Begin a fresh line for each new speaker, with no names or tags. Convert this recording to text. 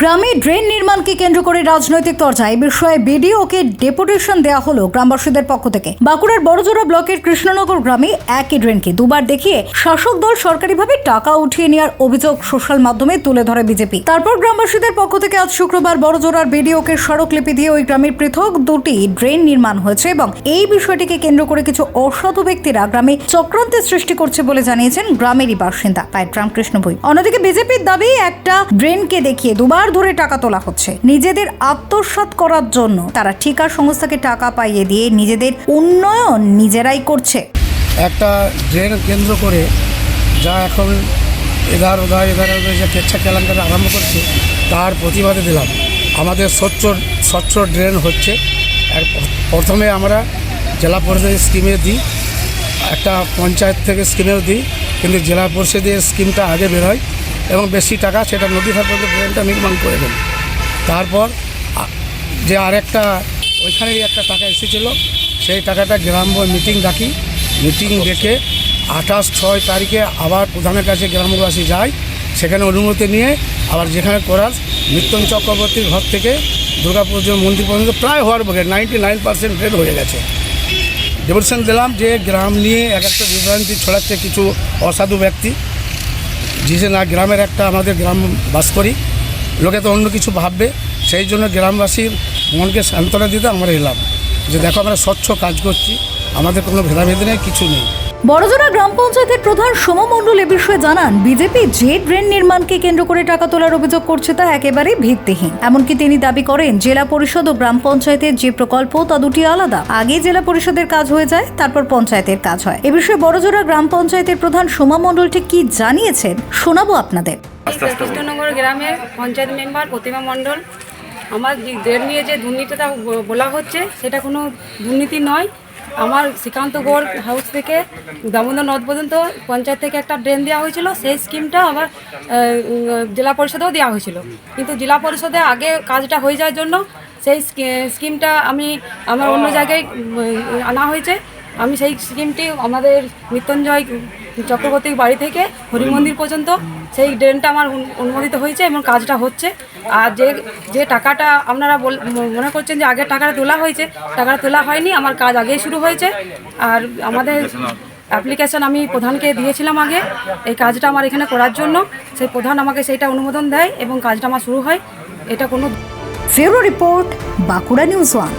গ্রামে ড্রেন নির্মাণকে কেন্দ্র করে রাজনৈতিক চর্চা এই বিষয়ে বিডিওকে ডেপুটেশন দেওয়া হলো গ্রামবাসীদের পক্ষ থেকে। বাঁকুড়ার বড়জোড়া ব্লকের কৃষ্ণনগর গ্রামে একই ড্রেনকে দুবার দেখিয়ে শাসক দল সরকারিভাবে টাকা উঠিয়ে নেওয়ার অভিযোগ সোশ্যাল মাধ্যমে তুলে ধরে বিজেপি। তারপর গ্রামবাসীদের পক্ষ থেকে আজ শুক্রবার বড়জোড়ার বিডিওকে স্মারকলিপি দিয়ে ওই গ্রামের পৃথক দুটি ড্রেন নির্মাণ হয়েছে এবং এই বিষয়টিকে কেন্দ্র করে কিছু অসাধু ব্যক্তিরা গ্রামে চক্রান্তের সৃষ্টি করছে বলে জানিয়েছেন গ্রামেরই বাসিন্দা। পায়ের রামকৃষ্ণ বই অন্যদিকে বিজেপির দাবি, একটা ড্রেনকে দেখিয়ে দুবার ধরে টাকা তোলা হচ্ছে। নিজেদের আত্মসাৎ করার জন্য তারা ঠিকা সংস্থাকে টাকা পাইয়ে দিয়ে নিজেদের উন্নয়ন নিজেরাই করছে।
একটা ড্রেন কেন্দ্র করে যা এখন ওধার এধার ওধার যে কেচ্ছা কেলাঙ্কাটা আরম্ভ করছে, তার প্রতিবাদে দিলাম। আমাদের স্বচ্ছ স্বচ্ছ ড্রেন হচ্ছে। প্রথমে আমরা জেলা পরিষদের স্কিমে দিই, একটা পঞ্চায়েত থেকে স্কিমেও দিই, কিন্তু জেলা পরিষদের স্কিমটা আগে বেরোয় এবং বেশি টাকা সেটা নদী পর্যন্ত ড্রেনটা নির্মাণ করে দেন তারপর যে আরেকটা ওইখানেই একটা টাকা এসেছিল, সেই টাকাটা গ্রাম্য মিটিং ডাকি। মিটিং ডেকে আঠাশ ছয় তারিখে আবার প্রধানের কাছে গ্রামবাসী যায় সেখানে অনুমতি নিয়ে আবার যেখানে করার নিত্যন চক্রবর্তীর ঘর থেকে দুর্গাপুর যে মন্দির পর্যন্ত প্রায় হওয়ার বগে নাইনটি নাইন পার্সেন্ট রেড হয়ে গেছে। ডেপুটেশন দিলাম যে গ্রাম নিয়ে এক একটা বিভ্রান্তি ছড়াচ্ছে কিছু অসাধু ব্যক্তি। যে না, গ্রামের একটা আমাদের গ্রাম বাস করি। লোকে তো অন্য কিছু ভাববে। সেই জন্য গ্রামবাসীর মনকে সান্ত্বনা দিতে আমরা এলাম। যে দেখো, আমরা স্বচ্ছ কাজ করছি। আমাদের কোনো ভেদাভেদ নেই, কিছু নেই।
বড়জোড়া গ্রাম পঞ্চায়েতের প্রধান সোম মণ্ডল এ বিষয়ে জানান বিজেপি যে ড্রেন নির্মাণকে কেন্দ্র করে টাকা তোলার অভিযোগ করছে তা একেবারেই ভিত্তিহীন। এমনকি তিনি দাবি করেন জেলা পরিষদ ও গ্রাম পঞ্চায়েতের যে প্রকল্প তা দুটি আলাদা। আগে জেলা পরিষদের কাজ হয়ে যায় তারপর পঞ্চায়েতের কাজ হয়। এ বিষয়ে বড়জোড়া গ্রাম পঞ্চায়েতের প্রধান সোমা মণ্ডল ঠিক কি জানিয়েছেন শোনাবো আপনাদের।
কৃষ্ণনগর গ্রামের পঞ্চায়েত মেম্বার প্রতিমা মণ্ডল আমার যে ড্রেন নিয়ে যে দুর্নীতিটা বলা হচ্ছে সেটা কোনো দুর্নীতি নয়। আমার শ্রীকান্ত গোর হাউস থেকে দামোদর নদ পর্যন্ত পঞ্চায়েত থেকে একটা ড্রেন দেওয়া হয়েছিল, সেই স্কিমটা আমার জেলা পরিষদেও দেওয়া হয়েছিল। কিন্তু জেলা পরিষদে আগে কাজটা হয়ে যাওয়ার জন্য সেই স্কিমটা আমি, আমার অন্য জায়গায় আনা হয়েছে। আমি সেই স্কিমটি আমাদের মৃত্যুঞ্জয় চক্রবর্তীর বাড়ি থেকে হরি মন্দির পর্যন্ত সেই ড্রেনটা আমার অনুমোদিত হয়েছে এবং কাজটা হচ্ছে। আর যে যে টাকাটা আপনারা মনে করছেন যে আগে টাকাটা তোলা হয়েছে, টাকাটা তোলা হয়নি, আমার কাজ আগেই শুরু হয়েছে। আর আমাদের অ্যাপ্লিকেশন আমি প্রধানকে দিয়েছিলাম আগে, এই কাজটা আমার এখানে করার জন্য। সেই প্রধান আমাকে সেইটা অনুমোদন দেয় এবং কাজটা আমার শুরু হয়। এটা কোনো
ফেরো রিপোর্ট, বাঁকুড়া নিউজ ওয়ান।